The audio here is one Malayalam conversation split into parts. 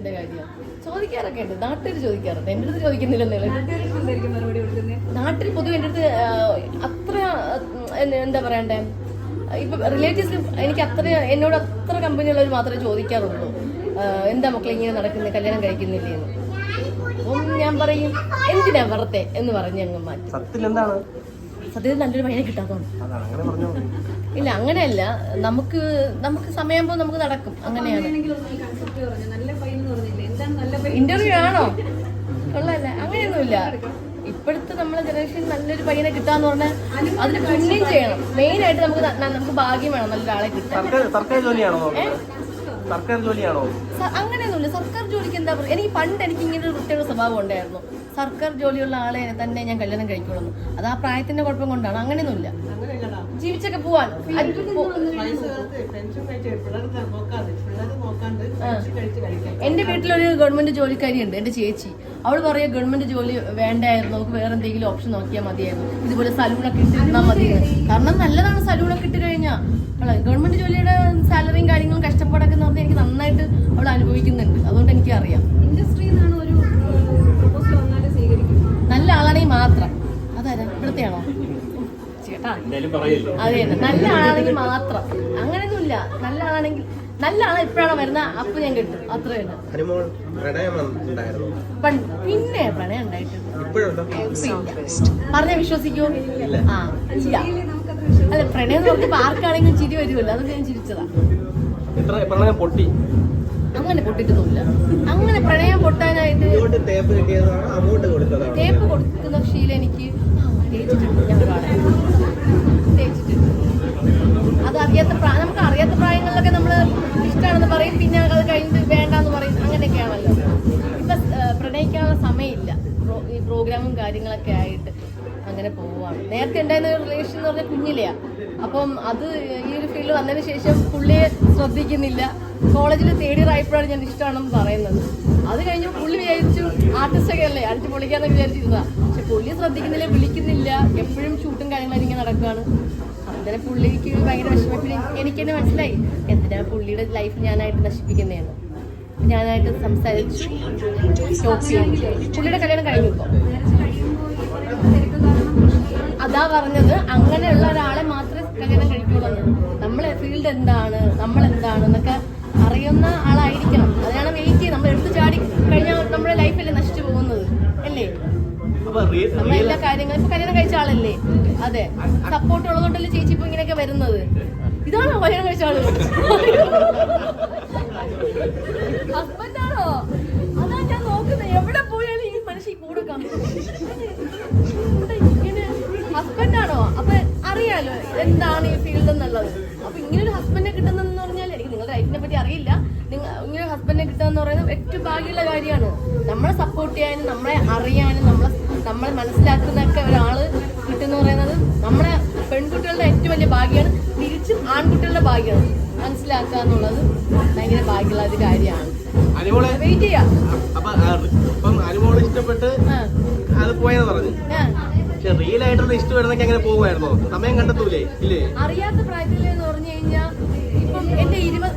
എന്റെ ചോദിക്കാറൊക്കെ ഉണ്ട്. നാട്ടിൽ ചോദിക്കാറുണ്ട്. എന്റെ അടുത്ത് ചോദിക്കുന്നില്ലെന്നേ നാട്ടിൽ പൊതുവെ എന്റെ അടുത്ത് അത്ര എന്താ പറയണ്ടേ? ഇപ്പൊ റിലേറ്റീവ്സ് എനിക്ക് അത്ര എന്നോട് അത്ര കമ്പനിയുള്ളവർ മാത്രമേ ചോദിക്കാറുള്ളൂ. എന്താ മക്കളെ ഇങ്ങനെ നടക്കുന്നത് കല്യാണം കഴിക്കുന്നില്ലേ എന്ന്. അപ്പം ഞാൻ പറയും എന്തിനാ വെറുതെ? എന്ന് പറഞ്ഞ് അങ്ങ് മാറ്റി. സത്യത്തിൽ നല്ലൊരു പയ്യനെ പറഞ്ഞോ ഇല്ല അങ്ങനെയല്ല. നമുക്ക് നമുക്ക് സമയമാകുമ്പോൾ നമുക്ക് നടക്കും. അങ്ങനെയാണ്. ഇന്റർവ്യൂ ആണോ? കൊള്ളാല്ല. അങ്ങനെയൊന്നുമില്ല. ഇപ്പോഴത്തെ നമ്മളെ ജനറേഷൻ നല്ലൊരു പയ്യനെ കിട്ടാന്ന് പറഞ്ഞാൽ അതിന് പുണ്യം ചെയ്യണം. മെയിൻ ആയിട്ട് നമുക്ക് നമുക്ക് ഭാഗ്യം വേണം നല്ലൊരാളെ കിട്ടാൻ. സർക്കാർ ജോലിയാണോ അങ്ങനെയൊന്നുമില്ല. സർക്കാർ ജോലിക്ക് എന്താ പറയുക എനിക്ക് പണ്ട് എനിക്ക് ഇങ്ങനെ ഒരു പ്രത്യേക സ്വഭാവം ഉണ്ടായിരുന്നു. സർക്കാർ ജോലിയുള്ള ആളെ തന്നെ ഞാൻ കല്യാണം കഴിക്കുള്ളൂ. അത് ആ പ്രായത്തിന്റെ കുഴപ്പം കൊണ്ടാണ്. അങ്ങനെയൊന്നുമില്ല. ജീവിച്ചൊക്കെ പോവാൻ. എന്റെ വീട്ടിലൊരു ഗവൺമെന്റ് ജോലിക്കാരി ഉണ്ട് എന്റെ ചേച്ചി. അവൾ പറയാ ഗവൺമെന്റ് ജോലി വേണ്ടായിരുന്നു. നമുക്ക് വേറെ എന്തെങ്കിലും ഓപ്ഷൻ നോക്കിയാൽ മതിയായിരുന്നു. ഇതുപോലെ സലൂണൊക്കെ ഇട്ടിരുന്നാൽ മതി കാരണം നല്ലതാണ് സലൂണൊക്കെ ഇട്ട് കഴിഞ്ഞാൽ ഗവൺമെന്റ് ജോലിയുടെ സാലറിയും കാര്യങ്ങളും കഷ്ടപ്പാടൊക്കെ എന്ന് പറഞ്ഞാൽ എനിക്ക് നന്നായിട്ട് അവൾ അനുഭവിക്കുന്നുണ്ട്. അതുകൊണ്ട് എനിക്ക് അറിയാം ഇൻഡസ്ട്രിയിൽ നിന്നാണ് ഒരു നല്ല ആളാണെങ്കിൽ മാത്രം. അതാരാ? ഇവിടത്തെയാണോ? അതെ. നല്ല ആളാണെങ്കിൽ മാത്രം. അങ്ങനെയൊന്നുമില്ല. നല്ല ആളാണെങ്കിൽ നല്ല ആളെ എപ്പോഴാണ് വരുന്ന അപ്പൊ ഞാൻ കിട്ടും. അത്ര പിന്നെ പ്രണയം ഉണ്ടായിട്ടുണ്ട്. പറഞ്ഞ വിശ്വസിക്കൂ. ആ ഇല്ല. നമുക്കത്ര അല്ല പ്രണയം നോക്കി ആർക്കാണെങ്കിലും ചിരി വരുമല്ലോ. അതൊക്കെ ഞാൻ ചിരിച്ചതാ. പ്രണയം പൊട്ടി? അങ്ങനെ പൊട്ടിട്ടൊന്നുമില്ല അങ്ങനെ പ്രണയം പൊട്ടാനായിട്ട് ടേപ്പ് കൊടുക്കുന്ന ശീലം എനിക്ക് തേച്ചിട്ടുണ്ട് ഞാൻ തേച്ചിട്ടുണ്ട്. അത് അറിയാത്ത നമുക്ക് അറിയാത്ത പ്രായങ്ങളിലൊക്കെ നമ്മൾ നേരത്തെ ഉണ്ടായിരുന്ന റിലേഷൻ എന്ന് പറഞ്ഞാൽ കുഞ്ഞിലെയാ. അപ്പം അത് ഈ ഒരു ഫീൽഡ് വന്നതിന് ശേഷം പുള്ളിയെ ശ്രദ്ധിക്കുന്നില്ല. കോളേജിൽ തേടി ആയപ്പോഴാണ് ഞാൻ ഇഷ്ടമാണെന്ന് പറയുന്നത്. അത് കഴിഞ്ഞ് പുള്ളി വിചാരിച്ചു ആർട്ടിസ്റ്റൊക്കെ അല്ലേ അടിച്ച് പൊളിക്കാന്നൊക്കെ വിചാരിച്ചിരുന്നതാ. പക്ഷെ പുള്ളി ശ്രദ്ധിക്കുന്നില്ല വിളിക്കുന്നില്ല. എപ്പോഴും ഷൂട്ടും കാര്യങ്ങളും ഇങ്ങനെ നടക്കുകയാണ് അന്നേരം പുള്ളിക്ക് ഭയങ്കര വിഷമം എനിക്ക് തന്നെ മനസ്സിലായി. എന്തിനാ പുള്ളിയുടെ ലൈഫ് ഞാനായിട്ട് നശിപ്പിക്കുന്നതാണ് ഞാനായിട്ട് സംസാരിച്ചു പുള്ളിയുടെ കല്യാണം കഴിഞ്ഞു ഇപ്പോൾ. അതാ പറഞ്ഞത്. അങ്ങനെയുള്ള ഒരാളെ മാത്രമേ കല്യാണം കഴിക്കുള്ളൂ നമ്മളെ ഫീൽഡ് എന്താണ്? നമ്മൾ എന്താണ് എന്നൊക്കെ അറിയുന്ന ആളായിരിക്കണം. അതിനാണ് വെയിറ്റ് നമ്മൾ എടുത്തു ചാടി കഴിഞ്ഞാൽ നമ്മുടെ ലൈഫല്ലേ നശിച്ചു പോകുന്നത്? അല്ലേ? നമ്മൾ എല്ലാ കാര്യങ്ങളും ഇപ്പൊ കല്യാണം കഴിച്ച ആളല്ലേ? അതെ. സപ്പോർട്ട് ഉള്ളതുകൊണ്ടല്ലേ ചേച്ചി ഇപ്പൊ ഇങ്ങനെയൊക്കെ വരുന്നത്? ഇതാണോ കല്യാണം കഴിച്ച ആൾ. അപ്പൊ അറിയാലോ എന്താണ് ഈ ഫീൽഡ് എന്നുള്ളത്. അപ്പൊ ഇങ്ങനെ ഒരു ഹസ്ബൻഡിനെ കിട്ടുന്നതെന്ന് പറഞ്ഞാൽ എനിക്ക് നിങ്ങളുടെ ലൈഫിനെ പറ്റി അറിയില്ല. നിങ്ങൾ ഇങ്ങനെ ഒരു ഹസ്ബൻഡിനെ കിട്ടുക എന്ന് പറയുന്നത് ഏറ്റവും ഭാഗ്യമുള്ള കാര്യമാണ്. നമ്മളെ സപ്പോർട്ട് ചെയ്യാനും നമ്മളെ അറിയാനും നമ്മളെ നമ്മളെ മനസ്സിലാക്കുന്നൊക്കെ ഒരാൾ കിട്ടുന്ന പറയുന്നത് നമ്മളെ പെൺകുട്ടികളുടെ ഏറ്റവും വലിയ ഭാഗ്യമാണ്. തിരിച്ചും ആൺകുട്ടികളുടെ ഭാഗ്യമാണ്. മനസ്സിലാക്കുക എന്നുള്ളത് ഭയങ്കര ഭാഗ്യമുള്ള ഒരു കാര്യമാണ്. വെയിറ്റ് ചെയ്യാം. ഇഷ്ടപ്പെട്ട് അത് പോയെന്ന് പറഞ്ഞു. പക്ഷെ റിയൽ ആയിട്ടുള്ള ഇഷ്ടം വരുന്നൊക്കെ അങ്ങനെ പോകുമായിരുന്നോ? സമയം കണ്ടെത്തൂലേ? ഇല്ലേ? അറിയാത്ത പ്രായത്തിൽ എന്ന് പറഞ്ഞു കഴിഞ്ഞാൽ ഇപ്പം എന്റെ ഇരുപത്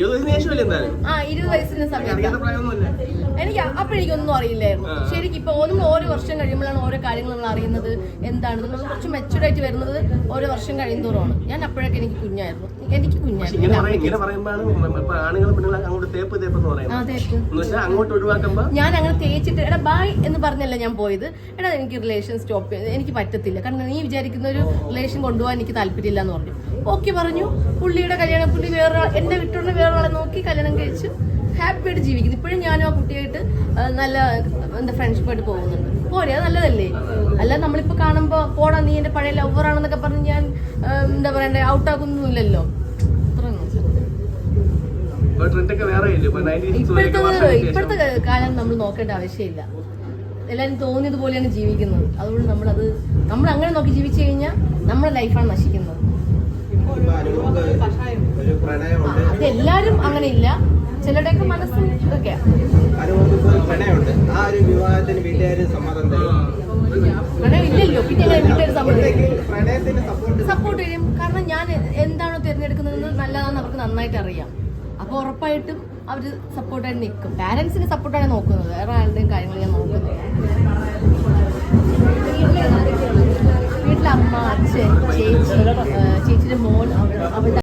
ഇരുപത് വയസ്സിന് ശേഷമല്ലേ എന്തായാലും ആ ഇരുപത് വയസ്സിന്റെ സമയത്ത്. അറിയാത്ത പ്രായമൊന്നുമില്ല. എനിക്ക് അപ്പോഴേക്കൊന്നും അറിയില്ലായിരുന്നു. ശരിക്കും ഇപ്പൊ നമ്മൾ ഓരോ വർഷം കഴിയുമ്പോഴാണ് ഓരോ കാര്യങ്ങൾ നമ്മൾ അറിയുന്നത് എന്താണ്. നമ്മൾ കുറച്ച് മെച്ചുവർഡ് ആയിട്ട് വരുന്നത് ഓരോ വർഷം കഴിയുന്തോറുമാണ്. ഞാൻ അപ്പോഴൊക്കെ എനിക്ക് കുഞ്ഞായിരുന്നു. എനിക്ക് പക്ഷെ കുഞ്ഞായിരുന്നു ഇങ്ങനെ എന്റെ പറയും ഇങ്ങനെ അമ്മയ്ക്ക് പറയുമ്പോഴാണ് ഇപ്പൊ ആണുങ്ങളും പെണ്ണുങ്ങളും അങ്ങോട്ട് തേപ്പ് തേപ്പ് എന്ന് ആ പറയുന്നത് തേപ്പ്. എന്ന് വെച്ചാൽ അങ്ങോട്ട് ഒഴിവാക്കുമ്പോ ഞാൻ അങ്ങനെ തേച്ചിട്ട് എടാ ബായ് എന്ന് പറഞ്ഞല്ല ഞാൻ പോയത്. എടാ എനിക്ക് റിലേഷൻ സ്റ്റോപ്പ് എനിക്ക് പറ്റത്തില്ല. കാരണം നീ വിചാരിക്കുന്ന ഒരു റിലേഷൻ കൊണ്ടുപോകാൻ എനിക്ക് താല്പര്യമില്ല എന്ന് പറഞ്ഞു. ഓക്കെ പറഞ്ഞു. പുള്ളിയുടെ കല്യാണം പുള്ളി വേറെ എന്നെ വിട്ടുകൊണ്ട് വേറൊരാളെ നോക്കി കല്യാണം കഴിച്ചു ഹാപ്പി ആയിട്ട് ജീവിക്കുന്നു. ഇപ്പോഴും ഞാനും ആ കുട്ടിയായിട്ട് നല്ല എന്താ ഫ്രണ്ട്ഷിപ്പായിട്ട് പോകുന്നുണ്ട്. പോരെ അത് നല്ലതല്ലേ? അല്ല നമ്മളിപ്പോ കാണുമ്പോ പോടാ നീ എന്റെ പഴയ ലവറാണെന്നൊക്കെ പറഞ്ഞ് ഞാൻ എന്താ പറയണ്ടേ ഔട്ട് അത്രയൊന്നും ഇപ്പൊ ട്രെൻഡ് ഒക്കെ വേറെ ഇല്ലേ ഇപ്പൊ നയന്റീൻ ഇപ്പോഴത്തെ ഇപ്പോഴത്തെ കാലം നമ്മൾ നോക്കേണ്ട ആവശ്യമില്ല. എല്ലാവരും തോന്നിയതുപോലെയാണ് ജീവിക്കുന്നത്. അതുകൊണ്ട് നമ്മളത് നമ്മൾ അങ്ങനെ നോക്കി ജീവിച്ചു കഴിഞ്ഞാൽ നമ്മുടെ ലൈഫാണ് നശിക്കുന്നത്. ഒരു പ്രണയമുണ്ട് അത് എല്ലാവരും അങ്ങനെ ഇല്ല ചിലരുടെയൊക്കെ മനസ്സ് ഇതൊക്കെയാ. പ്രണയമുണ്ട്. ആ ഒരു വിവാഹത്തിന് വീട്ടുകാർ സമ്മതം തരും. ഇല്ലല്ലോ പിന്നെ സപ്പോർട്ട് ചെയ്യും കാരണം ഞാൻ എന്താണോ തിരഞ്ഞെടുക്കുന്നതെന്ന് നല്ലതാണെന്ന് അവർക്ക് നന്നായിട്ട് അറിയാം. അപ്പോൾ ഉറപ്പായിട്ടും അവർ സപ്പോർട്ടായി നിൽക്കും. പാരൻസിന് സപ്പോർട്ടാണ് നോക്കുന്നത്. വേറെ ആരുടെയും കാര്യങ്ങൾ ഞാൻ നോക്കുന്നത് വീട്ടിലെ അമ്മ അച്ഛൻ ചേച്ചി ചേച്ചിയുടെ മോൻ അവരുടെ അവളുടെ